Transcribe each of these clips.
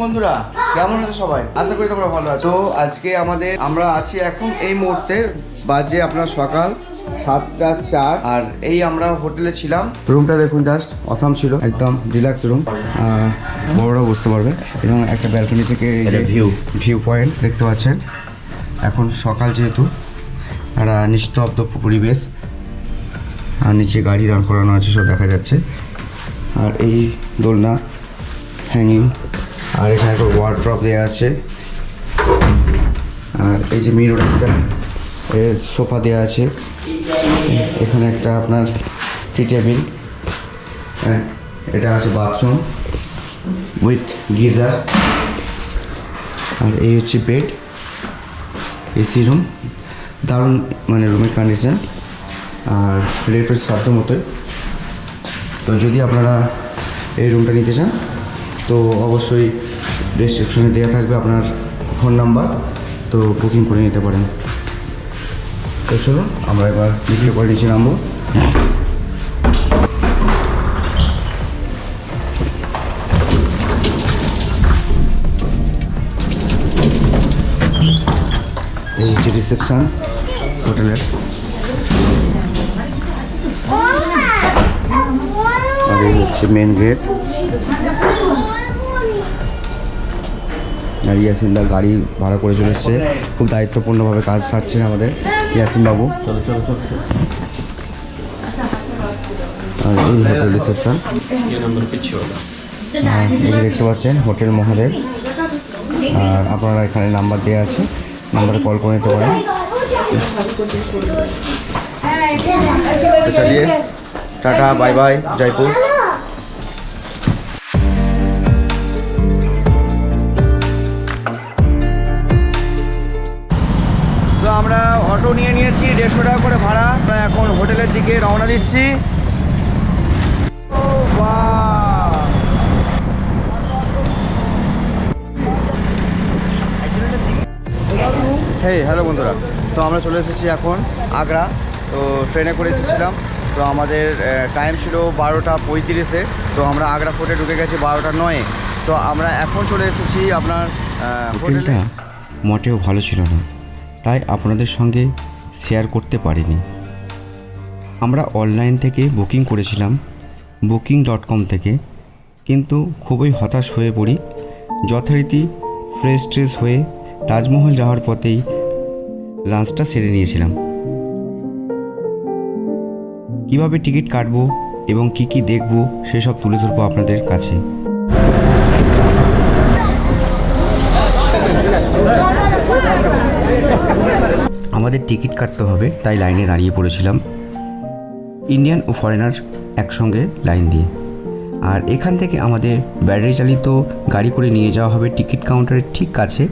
বন্ধুরা কেমন আছো সবাই? আশা করি তোমরা ভালো আছো। তো আজকে আমাদের আমরা আছি এখন এই মুহূর্তে বাজে আপনার সকাল সাতটা চার আর এই আমরা হোটেলে ছিলাম। রুমটা দেখুন জাস্ট অসাম ছিল একদম রিল্যাক্স রুম বড়রা বুঝতে পারবে এবং একটা ব্যালকনি থেকে ভিউ ভিউ পয়েন্ট দেখতে পাচ্ছেন। এখন সকাল যেহেতু একটা নিস্তব্ধ পরিবেশ। আর নিচে গাড়ি দাঁড় করানো আছে সব দেখা যাচ্ছে। আর এই দোলনা হ্যাঙ্গিং আর এখানে একটা ওয়ার্ড্রপ দেওয়া আছে। আর এই যে মিরর একটা সোফা দেওয়া আছে। এখানে একটা আপনার টি টেবিল হ্যাঁ এটা আছে বাথরুম উইথ গিজার আর এই হচ্ছে বেড এসি রুম দারুণ মানে রুমের কন্ডিশন আর রেট হচ্ছে সাধ্য মতোই। তো যদি আপনারা এই রুমটা নিতে চান, তো অবশ্যই ডিসক্রিপশনে দেওয়া থাকবে আপনার ফোন নাম্বার তো বুকিং করে নিতে পারেন। তো চলুন আমরা এবার বিক্রি করে নিচে নামবো। এই হচ্ছে রিসেপশন হোটেলের আর এই হচ্ছে মেন গেট ইয়াসিনদা গাড়ি ভাড়া করে চলে এসছে। খুব দায়িত্বপূর্ণভাবে কাজ সারছেন আমাদের ইয়াসিন বাবু। এই রিসেপশন। এই যে দেখতে পাচ্ছেন, হোটেল মহাদেব। আর আপনারা এখানে নাম্বার দেওয়া আছে, নাম্বারে কল করে নিতে পারেন। Tata, bye bye, Jaipur. দেড়শো টাকা করে ভাড়া। আমরা এখন হোটেলের দিকে রওনা দিচ্ছি। হেই হ্যালো বন্ধুরা। তো আমরা চলে এসেছি এখন আগ্রা। তো ট্রেনে করে এসেছিলাম। তো আমাদের টাইম ছিল বারোটা পঁয়ত্রিশে। তো আমরা আগ্রা ফোর্টে ঢুকে গেছি বারোটা নয়ে। তো আমরা এখন চলে এসেছি আপনার হোটেলটা মোটেও ভালো ছিল না। তাই আপনাদের সঙ্গে শেয়ার করতে পারিনি। আমরা অনলাইন থেকে বুকিং করেছিলাম বুকিং ডট কম থেকে, কিন্তু খুবই হতাশ হয়ে পড়ি। যথারীতি ফ্রেশ ট্রেশ হয়ে তাজমহল যাওয়ার পথেই লাঞ্চটা সেরে নিয়েছিলাম। কীভাবে টিকিট কাটবো এবং কি কি দেখব সেসব তুলে ধরবো আপনাদের কাছে। আমাদের টিকিট কাটতে হবে, তাই লাইনে দাঁড়িয়ে পড়েছিলাম। ইন্ডিয়ান ও ফরেনার একসঙ্গে লাইন দিয়ে। আর এখান থেকে আমাদের ব্যাটারি চালিত গাড়ি করে নিয়ে যাওয়া হবে টিকিট কাউন্টারের ঠিক কাছে।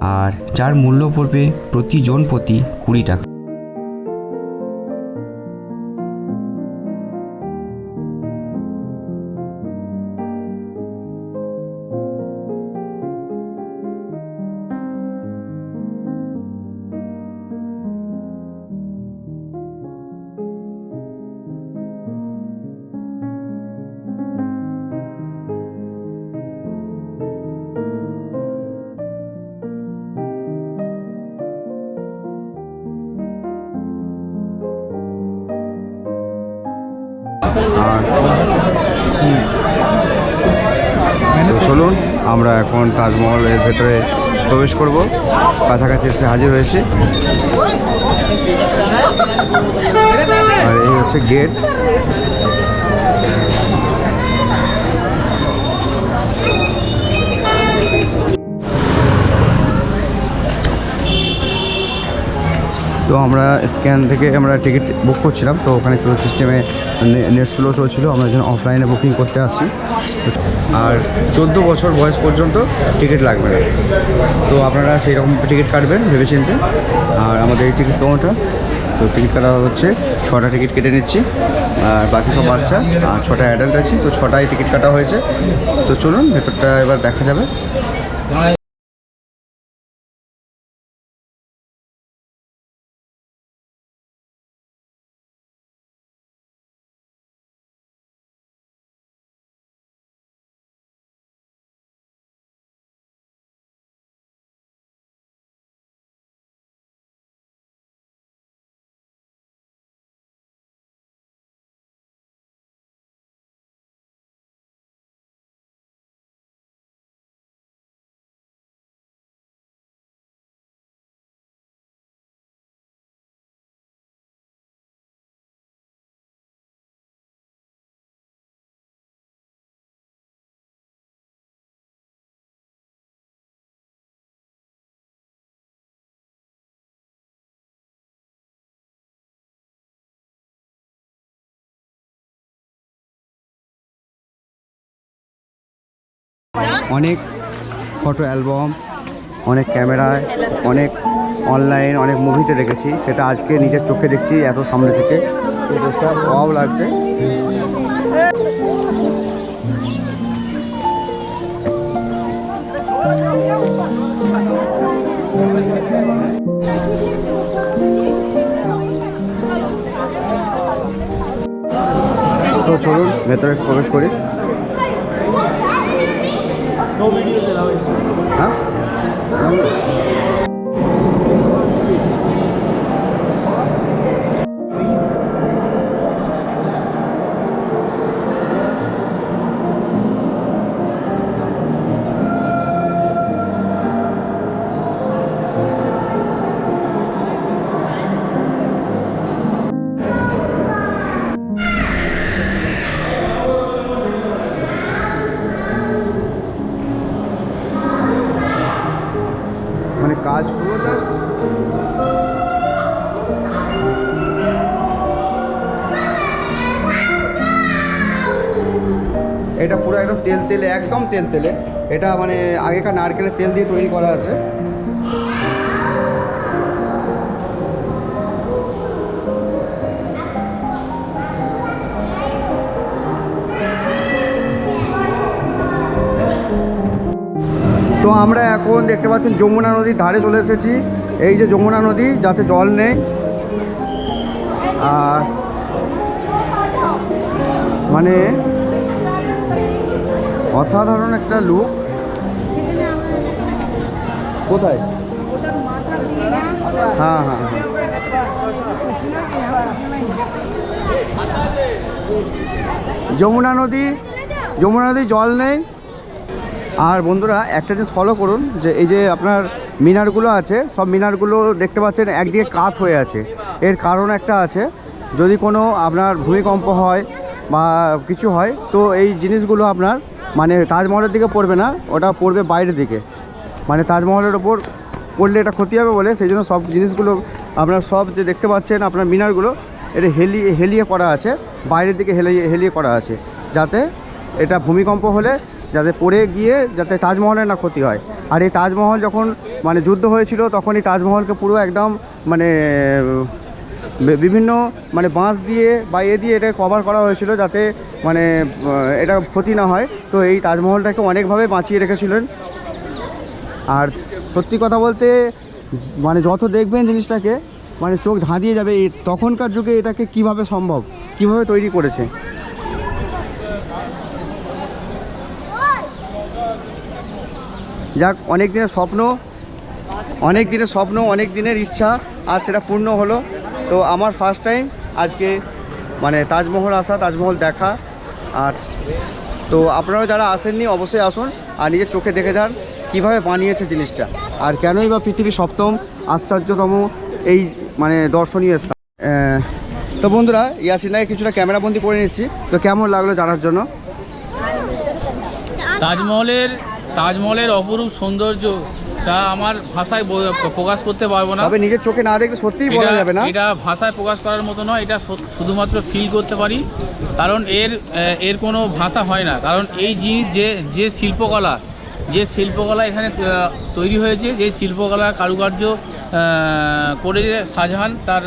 আর যার মূল্য পড়বে প্রতিজন প্রতি কুড়ি টাকা। আর তো চলুন, আমরা এখন তাজমহলের ভেতরে প্রবেশ করব। কাছাকাছি এসে হাজির হয়েছি। আর এই হচ্ছে গেট তো আমরা স্ক্যান থেকে আমরা টিকিট বুক করছিলাম, তো ওখানে একটু সিস্টেমে নেট স্লো চলছিল, আমরা যেন অফলাইনে বুকিং করতে আসি। আর চোদ্দ বছর বয়স পর্যন্ত টিকিট লাগবে না। তো আপনারা সেই রকম টিকিট কাটবেন, ভেবেচিন্তে। আর আমাদের এই টিকিট কাউন্টার তো টিকিট কাটা হচ্ছে, ছটা টিকিট কেটে নিচ্ছি। আর বাকি সব বাচ্চা, আর ছটা অ্যাডাল্ট আছে, তো ছটায় টিকিট কাটা হয়েছে। তো চলুন, ভেতরটা এবার দেখা যাবে। অনেক ফটো অ্যালবাম অনেক ক্যামেরায় অনেক অনলাইন অনেক মুভিতে দেখেছি। সেটা আজকে নিজের চোখে দেখছি এত সামনে থেকে। এই লাগছে। তো চলুন, ভেতরে প্রবেশ করি। হ্যাঁ মানে কাজ পুরো জাস্ট এটা পুরো একদম তেল তেলে, একদম তেল তেলে। এটা মানে আগেকার নারকেলের তেল দিয়ে তৈরি করা আছে। আমরা এখন দেখতে পাচ্ছেন যমুনা নদীর ধারে চলে এসেছি। এই যে যমুনা নদী, যাতে জল নেই। আর মানে অসাধারণ একটা লুক কোথায়? হ্যাঁ হ্যাঁ হ্যাঁ। যমুনা নদী যমুনা নদী জল নেই। আর বন্ধুরা, একটা জিনিস ফলো করুন, যে এই যে আপনার মিনারগুলো আছে, সব মিনারগুলো দেখতে পাচ্ছেন একদিকে কাত হয়ে আছে। এর কারণ একটা আছে, যদি কোনো আপনার ভূমিকম্প হয় বা কিছু হয়, তো এই জিনিসগুলো আপনার মানে তাজমহলের দিকে পড়বে না, ওটা পড়বে বাইরের দিকে। মানে তাজমহলের ওপর পড়লে এটা ক্ষতি হবে বলে, সেই জন্য সব জিনিসগুলো আপনার সব যে দেখতে পাচ্ছেন আপনার মিনারগুলো, এটা হেলিয়ে হেলিয়ে করা আছে, বাইরের দিকে হেলিয়ে হেলিয়ে করা আছে। যাতে এটা ভূমিকম্প হলে যাতে পড়ে গিয়ে যাতে তাজমহলের না ক্ষতি হয়। আর এই তাজমহল যখন মানে যুদ্ধ হয়েছিল তখন এই তাজমহলকে পুরো একদম মানে বিভিন্ন মানে বাঁশ দিয়ে বা এ দিয়ে এটা কভার করা হয়েছিল যাতে মানে এটা ক্ষতি না হয়। তো এই তাজমহলটাকে অনেকভাবে বাঁচিয়ে রেখেছিলেন। আর সত্যি কথা বলতে মানে যত দেখবেন জিনিসটাকে মানে চোখ ধাঁধিয়ে যাবে তখনকার যুগে এটাকে কীভাবে সম্ভব, কীভাবে তৈরি করেছে। যাক, অনেক দিনের স্বপ্ন, অনেক দিনের স্বপ্ন, অনেক দিনের ইচ্ছা, আজ সেটা পূর্ণ হলো। তো আমার ফার্স্ট টাইম আজকে মানে তাজমহল আসা, তাজমহল দেখা। আর তো আপনারাও যারা আসেননি, অবশ্যই আসুন আর নিজের চোখে দেখে যান কীভাবে বানিয়েছে জিনিসটা। আর কেনই বা পৃথিবীর সপ্তম আশ্চর্যতম এই মানে দর্শনীয় স্থান। তো বন্ধুরা ইয়াসিনাকে কিছুটা ক্যামেরাবন্দি করে নিচ্ছি। তো কেমন লাগল জানার জন্য? তাজমহলের তাজমহলের অপরূপ সৌন্দর্য তা আমার ভাষায় প্রকাশ করতে পারব না। তবে নিজের চোখে না দেখলে সত্যিই বলা যাবে না। এটা ভাষায় প্রকাশ করার মতো নয় এটা শুধুমাত্র ফিল করতে পারি। কারণ এর এর কোনো ভাষা হয় না। কারণ এই জিনিস যে যে শিল্পকলা যে শিল্পকলা এখানে তৈরি হয়েছে যে শিল্পকলার কারুকার্য করে যে শাহজাহান তার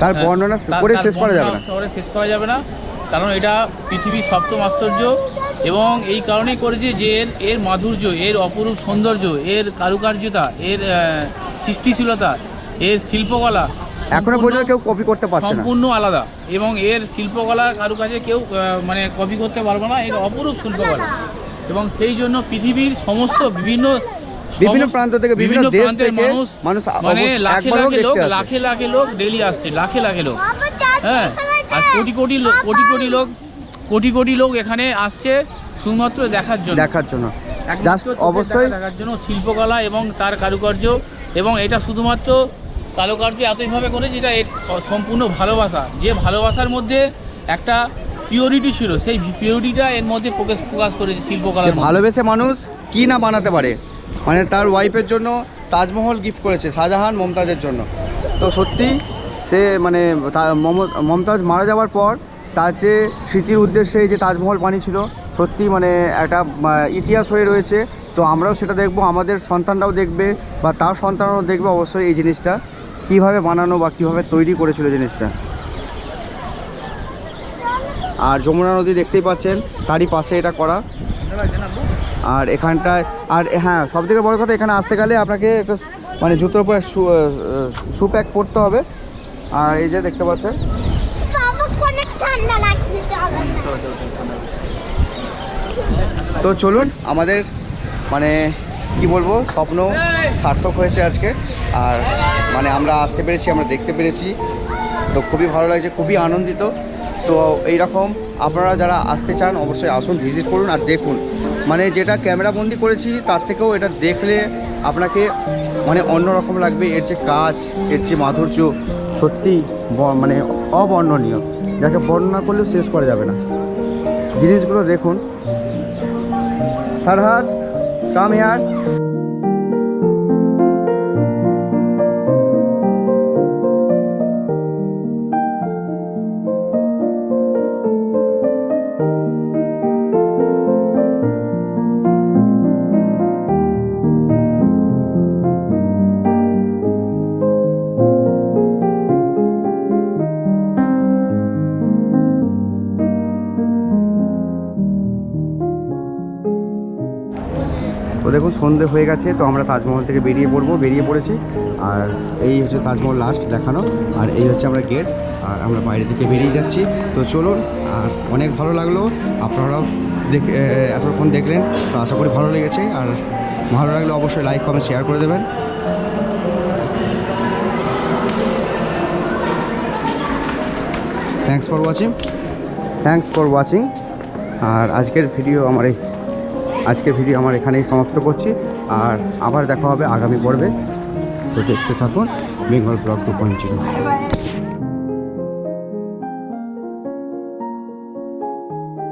তার বর্ণনা করে শেষ করা যাবে না। শেষ করা যাবে না। কারণ এটা পৃথিবীর সপ্তম আশ্চর্য। এবং এই কারণেই করেছে যে এর এর মাধুর্য এর অপরূপ সৌন্দর্য এর কারুকার্যতা এর সৃষ্টিশীলতা এর শিল্পকলা এখনও সম্পূর্ণ- পর্যন্ত কেউ কপি করতে পারছে সম্পূর্ণ আলাদা এবং এর শিল্পকলার কারুকাজে কেউ মানে কপি করতে পারবে না এর অপরূপ শিল্পকলা। এবং সেই জন্য পৃথিবীর সমস্ত বিভিন্ন বিভিন্ন প্রান্ত থেকে, বিভিন্ন প্রান্তের মানুষ মানুষ মানে লাখে লাখে লোক লাখে লাখে লোক ডেলি আসছে লাখে লাখে লোক। হ্যাঁ আর কোটি কোটি লোক কোটি কোটি লোক কোটি কোটি লোক এখানে আসছে শুধুমাত্র দেখার জন্য। দেখার জন্য। অবশ্যই দেখার জন্য শিল্পকলা এবং তার কারুকার্য এবং এটা শুধুমাত্র কারুকার্য এতইভাবে করে যেটা এর সম্পূর্ণ ভালোবাসা। যে ভালোবাসার মধ্যে একটা পিওরিটি ছিল সেই পিওরিটিটা এর মধ্যে প্রকাশ প্রকাশ করেছে মধ্যে। ভালোবেসে মানুষ কি না বানাতে পারে মানে তার ওয়াইফের জন্য তাজমহল গিফট করেছে শাহজাহান মমতাজের জন্য। তো সত্যি সে মানে মমতাজ মারা যাওয়ার পর তার যে স্মৃতির উদ্দেশ্যে যে তাজমহল বানিয়েছিল সত্যি মানে একটা ইতিহাস হয়ে রয়েছে। তো আমরাও সেটা দেখব, আমাদের সন্তানরাও দেখবে বা তার সন্তানরাও দেখবে অবশ্যই এই জিনিসটা। কীভাবে বানানো বা কীভাবে তৈরি করেছিল জিনিসটা। আর যমুনা নদী দেখতেই পাচ্ছেন, তারই পাশে এটা করা। আর এখানটায়, আর হ্যাঁ সব থেকে বড় কথা এখানে আসতে গেলে আপনাকে একটা মানে জুতোর উপরে শু প্যাক করতে হবে। আর এই যে দেখতে পাচ্ছেন ঠান্ডা লাগছে চলো না। তো চলুন আমাদের মানে কি বলব স্বপ্ন সার্থক হয়েছে আজকে। আর মানে আমরা আসতে পেরেছি আমরা দেখতে পেরেছি। তো খুবই ভালো লাগছে খুবই আনন্দিত। তো এই রকম আপনারা যারা আসতে চান অবশ্যই আসুন ভিজিট করুন আর দেখুন। মানে যেটা ক্যামেরা বন্দি করেছি তার থেকেও এটা দেখলে আপনাকে মানে অন্যরকম লাগবে। এর যে কাজ এর যে মাধুর্য সত্যি মানে অবর্ণনীয়। যাকে বর্ণনা করলেও শেষ করা যাবে না জিনিসগুলো দেখুন সারহাদ কাম here. তো দেখুন সন্ধে হয়ে গেছে তো আমরা তাজমহল থেকে বেরিয়ে পড়ব বেরিয়ে পড়েছি। আর এই হচ্ছে তাজমহল লাস্ট দেখানো আর এই হচ্ছে আমরা গেট আর আমরা বাইরে থেকে বেরিয়ে যাচ্ছি। তো চলুন আর অনেক ভালো লাগল আপনারাও দেখ এতক্ষণ দেখলেন তো আশা করি ভালো লেগেছে আর ভালো লাগলে অবশ্যই লাইক কমেন্ট শেয়ার করে দেবেন। Thanks for watching thanks for watching আর আজকের ভিডিও আমার এই আজকের ভিডিও আমার এখানেই সমাপ্ত করছি। আর আবার দেখা হবে আগামী পর্বে। তো দেখতে থাকুন, বেঙ্গল ব্লগ টু পয়েন্ট